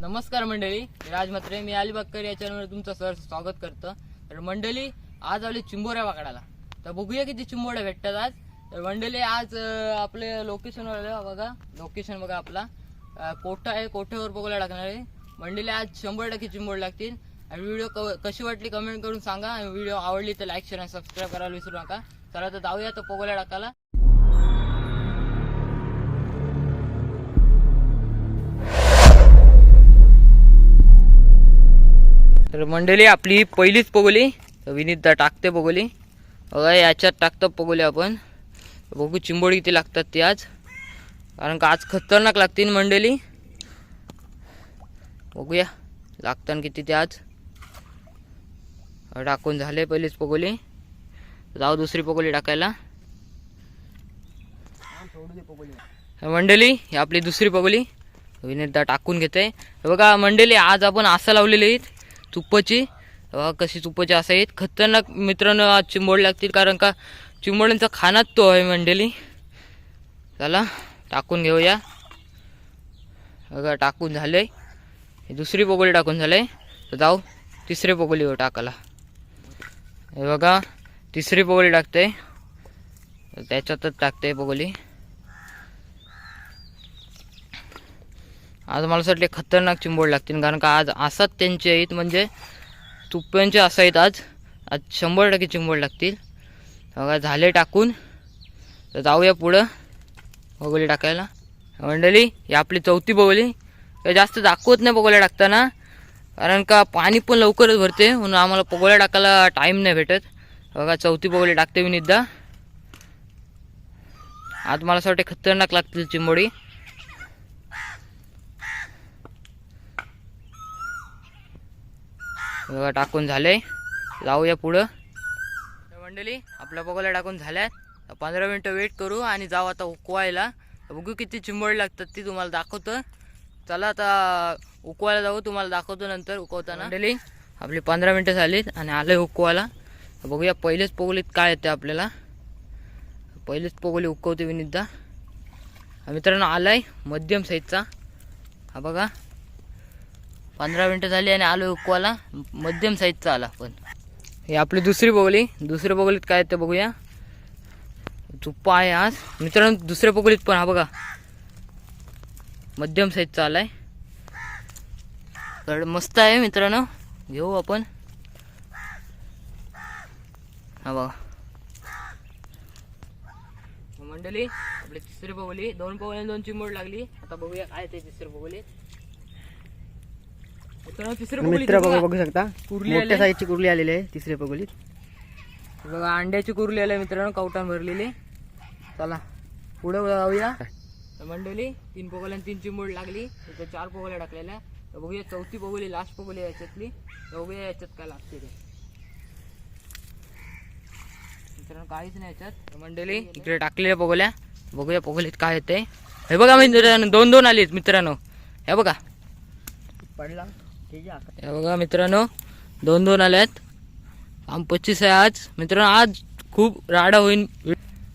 नमस्कार मंडळी राज म्हात्रे मी अलिबागकर या चॅनलवर तुमचं सर स्वागत करतो. तर मंडळी आज आले चिंबोऱ्या वाकडाला. तर बघूया किती चिंबोऱ्या भेटतात आज. तर मंडळी आज आपले लोकेशनवर आलो बघा. लोकेशन बघा आपला. कोठा आहे कोठ्यावर बघायला टाकणार आहे. मंडळी आज शंभर टक्के चिंबोड लागतील. आणि व्हिडिओ कशी वाटली कमेंट करून सांगा. आणि व्हिडिओ आवडली तर लाईक शेअर आणि सबस्क्राईब करायला विसरू नका. चला तर जाऊया तर पोगोल्या टाकायला. तर मंडळी आपली पहिलीच पगोली विनीतदा टाकते पगोली बघा याच्यात टाकतं पगोली आपण. बघू चिंबोडी किती लागतात ती आज. कारण का आज खतरनाक लागतील मंडळी. बघूया लागतात किती ते आज. टाकून झाले पहिलीच पोगोली जाऊ दुसरी पगोली टाकायला. मंडळी ही आपली दुसरी पगोली विनीतदा टाकून घेते बघा मंडळी आज आपण असं लावलेली आहेत. चुप्पची कशी चुप्पची असं आहेत. खतरनाक मित्रांनो आज चिंबोड लागतील कारण का चिंबोड्यांचा खानाच तो आहे मंडळी. चला टाकून घेऊया. बघा टाकून झालं आहे दुसरी पोगोली टाकून झाले तर जाऊ तिसरी पोगोली टाकायला. हे बघा तिसरी पोगोली टाकते. त्याच्यातच टाकते पोगोली आज मला असं वाटले खतरनाक चिंबोड लागतील कारण का आज असाच त्यांचे आहेत म्हणजे तुप्प्यांचे असं आहेत आज. आज शंभर टक्के चिंबोड लागतील. बघा झाले टाकून. तर जाऊया पुढं. बगोली टाकायला. मंडळी ही आपली चौथी बगोली. जास्त दाखवत नाही बगोल्या टाकताना कारण का पाणी पण लवकरच भरते म्हणून आम्हाला पगोल्या टाकायला टाईम नाही भेटत. बघा चौथी पगोली टाकते मी निद्दा. आज मला असं वाटते खतरनाक लागतील चिंबोडी टाकून झाले जाऊया पुढं. मंडळी आपल्या पगोल्या टाकून झाल्यात. पंधरा मिनटं वेट करू आणि जाऊ आता उकवायला. बघू किती चिंबोळी लागतात ती तुम्हाला दाखवतो. चला आता उकवायला जाऊ तुम्हाला दाखवतो नंतर उकवताना. मंडळी आपली पंधरा मिनटं झालीत आणि आलं उकवायला. बघूया पहिलेच पोगलीत काय येते आपल्याला. पहिलेच पोगोली उकवते विनिद्दा हा मित्रांनो आलाय मध्यम साईजचा हा बघा. पंधरा मिनटं झाली आणि आलो उकवाला मध्यम साईजचा आला पण हे आपली दुसरी बोगली. दुसऱ्या बोगलीत काय ते बघूया. चुप्पा आहे आज. मित्रांनो दुसऱ्या बोगलीत पण हा बघा. मध्यम साईजचा आलाय. तर मस्त आहे मित्रांनो. घेऊ आपण. हा बघा. मंडळी आपली तिसरी बगली. दोन बगली दोन चिंबोड लागली. आता बघूया काय ते तिसरी बगली. तिसरी मित्र बघा. शकता. कुर्ली मोठ्या. साईजची कुर्ली आलेली आहे तिसऱ्या पगोलीत बघा अंड्याची कुरली आली मित्रांनो कवटान भरलेली. चला पुढे जाऊया. तर मंडळी तीन पोगोल्या तीन चिंबोड लागली. तिथे चार पोगोल्या टाकलेल्या तर बघूया चौथी पोगोली लास्ट पोगोली याच्यातली. तर बघूया याच्यात काय लागते ते. मित्रांनो काहीच नाही याच्यात. तर मंडळी इकडे टाकलेल्या पोगोल्या बघूया पोगोलीत काय येते हे बघा मित्रांनो दोन दोन आलीत मित्रांनो. हे बघा. पडला. हे बघा मित्रांनो दोन दोन आल्यात. आम पच्चीस आहे आज. मित्रांनो आज खूप राडा होईल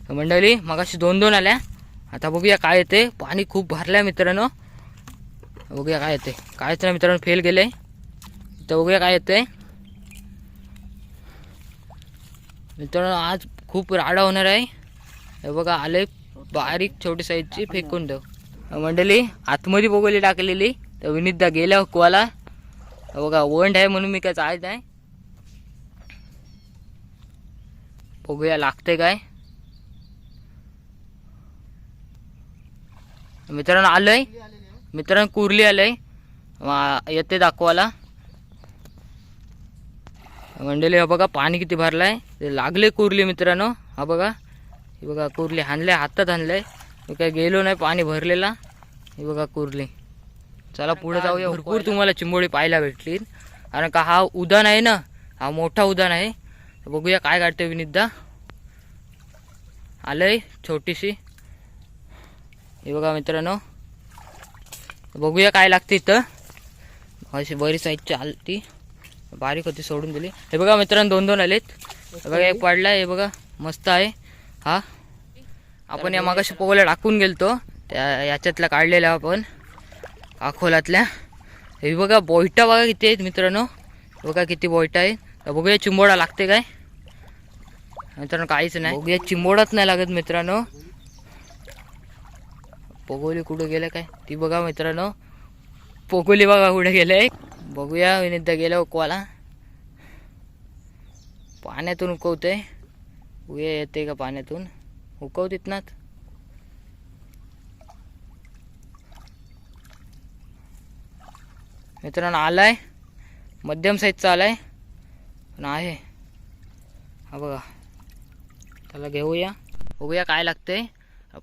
मंडळी मगाशी दोन दोन आल्या. आता बघूया काय येते. पाणी खूप भरलंय मित्रांनो. बघूया काय येते. कायच नाही मित्रांनो फेल गेले तर बघूया काय येते. मित्रांनो आज खूप राडा होणार आहे. हे बघा आले बारीक छोटी साईजची फेकून ठेव मंडळी आतमध्ये बघवली टाकलेली. तर विनीतदा गेल्या हुकवाला बघा वंड आहे म्हणून मी काय चालत नाही. बघूया लागते काय. मित्रांनो आलंय. मित्रांनो कुर्ली आलंय. येते दाखवायला. मंडळी हा बघा पाणी किती भरलाय. ते लागले कुर्ली मित्रांनो. हा बघा. हे बघा कुर्ली हाणले हातात हाणलंय. मी काय गेलो नाही पाणी भरलेला. हे बघा कुर्ली. चला पुढे जाऊया. भरपूर तुम्हाला चिंबोळी पाहायला भेटली कारण का हा उद्यान आहे ना हा मोठा उद्यान आहे. बघूया काय काढते विनितदा. आलंय छोटीशी. हे बघा मित्रांनो. बघूया काय लागते इथं. अशी बरी साईजची आलती. बारीक होती सोडून दिली. हे बघा मित्रांनो दोन दोन आलेत. हे बघा एक पडलाय हे बघा मस्त आहे. हा. आपण या मागाशी पोगोल्या टाकून गेलतो. त्या याच्यातल्या काढलेल्या आपण. अकोल्यातल्या हे बघा बोयटा बघा किती आहेत मित्रांनो. बघा किती बोयटा आहेत. बघूया चिंबोडा लागते काय. मित्रांनो काहीच नाही. बघूया चिंबोडाच नाही लागत मित्रांनो. पोगोली कुठं गेलं काय? ती बघा मित्रांनो. पोगोली बघा कुठे आहे बघूया विनिदा गेल्या उकवाला. पाण्यातून उकवते बघूया येते का पाण्यातून? उकवतीत नात. मित्रांनो आलाय. मध्यम साईजचा आलाय. पण आहे. हा बघा. त्याला घेऊया. बघूया काय लागतंय.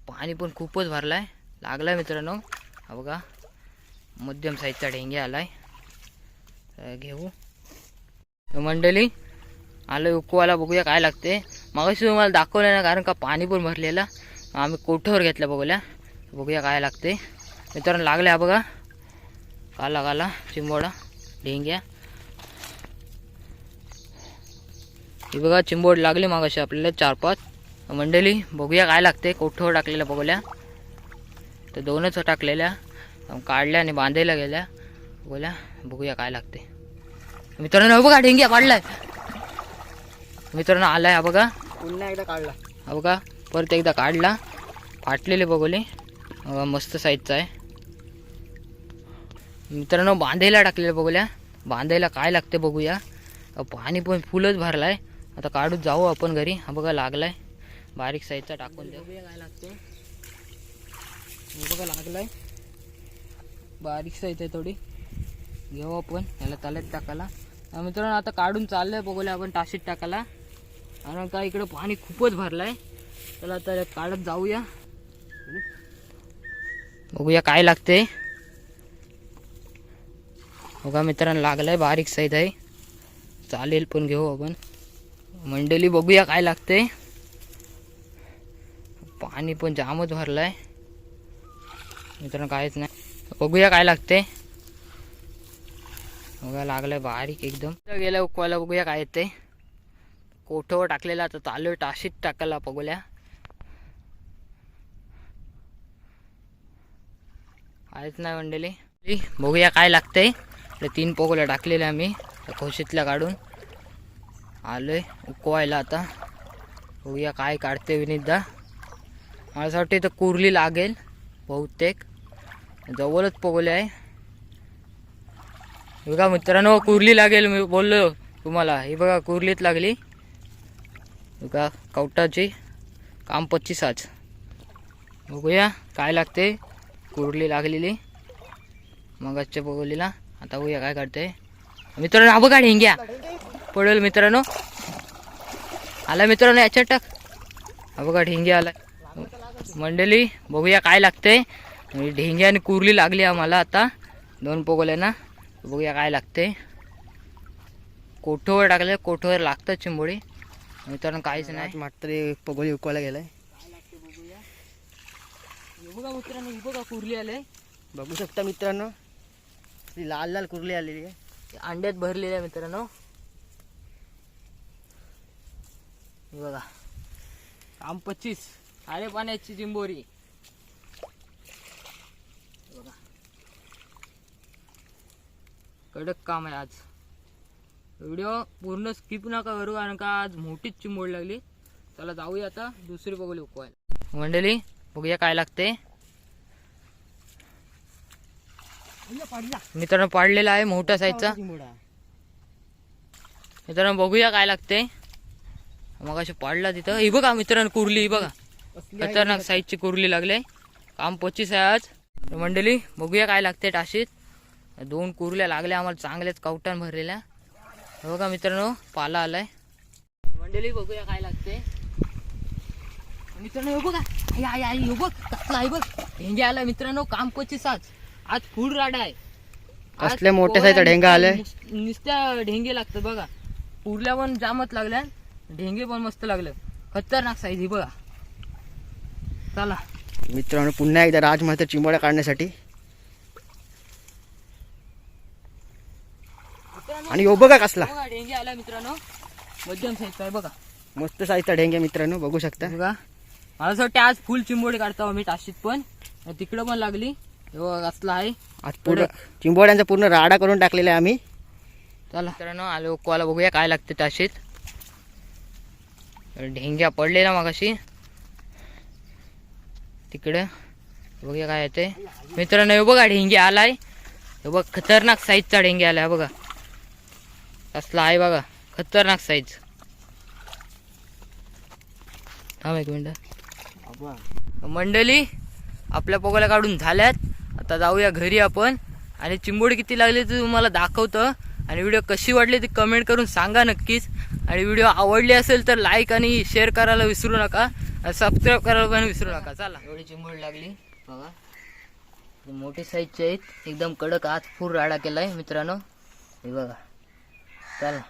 पाणी पण खूपच भरलं भरलाय. लागलाय मित्रांनो. हा बघा. मध्यम साईजचा ढेंगे आलाय. आहे घेऊ. मंडळी आलं उकवाला बघूया काय लागते मागाशी तुम्हाला दाखवलं ना कारण का पाणी पण भरलेलं. आम्ही कोठावर घेतलं बघूया बघूया काय लागते मित्रांनो लागलं आहे बघा. काला काला चिंबोडा ढेंग्या ही बघा चिंबोड लागली मागाशी आपल्याला चार पाच मंडळी बघूया काय लागते कोठावर टाकलेल्या बघूया तर दोनच टाकलेल्या काढल्या आणि बांधायला गेल्या बघूया बघूया काय लागते मित्रांनो हे बघा ढेंग्या पाडलाय मित्रांनो आलाय हा बघा पुन्हा एकदा काढला हा बघा परत एकदा काढला फाटलेले बघोले मस्त साईजचा आहे मित्रांनो बांधायला टाकलेलं बघूया बांधायला काय लागते बघूया पाणी पण फुलच भरलाय. आता काढून जाऊ आपण घरी. हा बघा लागलाय. बारीक साईजचा टाकून देऊ. काय लागते? बघा लागलाय. बारीक साईज आहे थोडी. घेऊ आपण. याला तल्यात टाकायला. मित्रांनो आता काढून चाललंय बघूया आपण टाशीत टाकायला. कारण का इकडं पाणी खूपच भरलंय. चला तर काढत जाऊया. बघूया काय लागते. बघा मित्रांनो लागलाय बारीक साईज आहे. चालेल पण घेऊ आपण. मंडळी बघूया काय लागते पाणी पण जामच भरलाय. मित्रांनो काहीच नाही. बघूया काय लागते बघा आहे बारीक एकदम. गेल्या उकवायला बघूया काय येते कोठोवर टाकलेला आता चालू आहे टाशीत टाकायला बघूया काहीच नाही मंडळी. बघूया काय लागतंय. आपल्या तीन पोगोल्या टाकलेल्या आम्ही. त्या खोशीतल्या काढून आलो आहे उकवायला आता. बघूया काय काढते विनितदा. मला असं वाटतं इथं कुर्ली लागेल बहुतेक. जवळच पोगोले आहे. हे बघा मित्रांनो कुर्ली लागेल मी बोललो तुम्हाला. ही बघा कुर्लीत लागली. बघा कवटाची. काम पच्चीस आज बघूया काय लागते. कुर्ली लागलेली. मगाच्या बघवलीला आता बघूया काय काढते मित्रांनो हा बघा ढेंग्या. पडेल मित्रांनो. आला मित्रांनो याच्यात टाक. हा बघा ढेंग्या आला. मंडळी बघूया काय लागते ढेंग्या आणि कुर्ली लागली आम्हाला आता. दोन पोगोल्यांना. बघूया काय लागते कोठोवर टाकले कोठोवर लागतं चिंबोडी मित्रांनो काहीच नाही. मात्र पगोली उकवायला गेलाय. बघा मित्रांनो बघा कुर्ली आले बघू शकता मित्रांनो. ती लाल लाल कुरली आलेली आहे. अंड्यात भरलेली आहे मित्रांनो. बघा. काम पच्चीस. साडे पाण्याची चिंबोरी बघा. कडक काम आहे आज. व्हिडिओ पूर्ण स्किप नका करू कारण का आज मोठीच चिंबोड लागली. चला जाऊया आता. दुसरी बघू उकवायला मंडळी बघूया काय लागते मित्रांनो पाडलेला आहे मोठ्या साईजचा मित्रांनो बघूया काय लागते. मग अशी पाडला तिथं. ही बघा मित्रांनो कुर्ली ही बघा. खतरनाक साईजची कुर्ली लागले. काम पच्चीस आहे आज. मंडळी बघूया काय लागते टाशीत. दोन कुर्ल्या लागल्या आम्हाला चांगल्याच कवटान भरलेल्या. हे बघा मित्रांनो पाला आलाय. मंडळी बघूया काय लागते. मित्रांनो हे बघा. आई आई आई हे बघ कसला आहे बघ. ढेंगे आला मित्रांनो काम पच्चीस आज. आज फुल राडा आहे. मोठ्या साईजचा पोळ्या ढेंगा आलाय? नुस- नुसत्या ढेंगे लागतात बघा. पुरल्या पण जामच लागल्या ढेंगे पण मस्त लागलं. खतरनाक साईज ही बघा. चला. मित्रांनो पुन्हा एकदा राजमाता चिंबोड्या काढण्यासाठी. आणि यो बघा कसला. ढेंगे आला मित्रांनो. मध्यम साईज आहे बघा. मस्त साईजचा ढेंगे मित्रांनो बघू शकता. बघा. मला असं वाटतं आज फुल चिंबोडी काढतो आम्ही टाशीत पण. तिकडं पण लागली. हे बघा कसला आहे. आज पूर्ण चिंबोड्यांचा पूर्ण राडा करून टाकलेला आहे आम्ही. चला. मित्रांनो आलो कोवाला बघूया काय लागते ताशीत ढेंग्या पडलेला मग अशी तिकडं. बघूया काय येते. मित्रांनो हे बघा ढेंगे आलाय. हे बघ खतरनाक साईजचा ढेंगे आलाय हा बघा. कसला आहे बघा खतरनाक साईज थांब एक मिनिट. मंडळी आपल्या पोगाला काढून झाल्यात. आता जाऊया घरी आपण. आणि चिंबोडी किती लागली ते तुम्हाला दाखवतं. आणि व्हिडिओ कशी वाटली ती कमेंट करून सांगा नक्कीच. आणि व्हिडिओ आवडली असेल तर लाईक आणि शेअर करायला विसरू नका. आणि सबस्क्राईब करायला पण विसरू नका. चला. एवढी चिंबोडी लागली. बघा. मोठी साईजचे आहेत. एकदम कडक आत फूर राडा केलाय मित्रांनो. हे बघा. चला.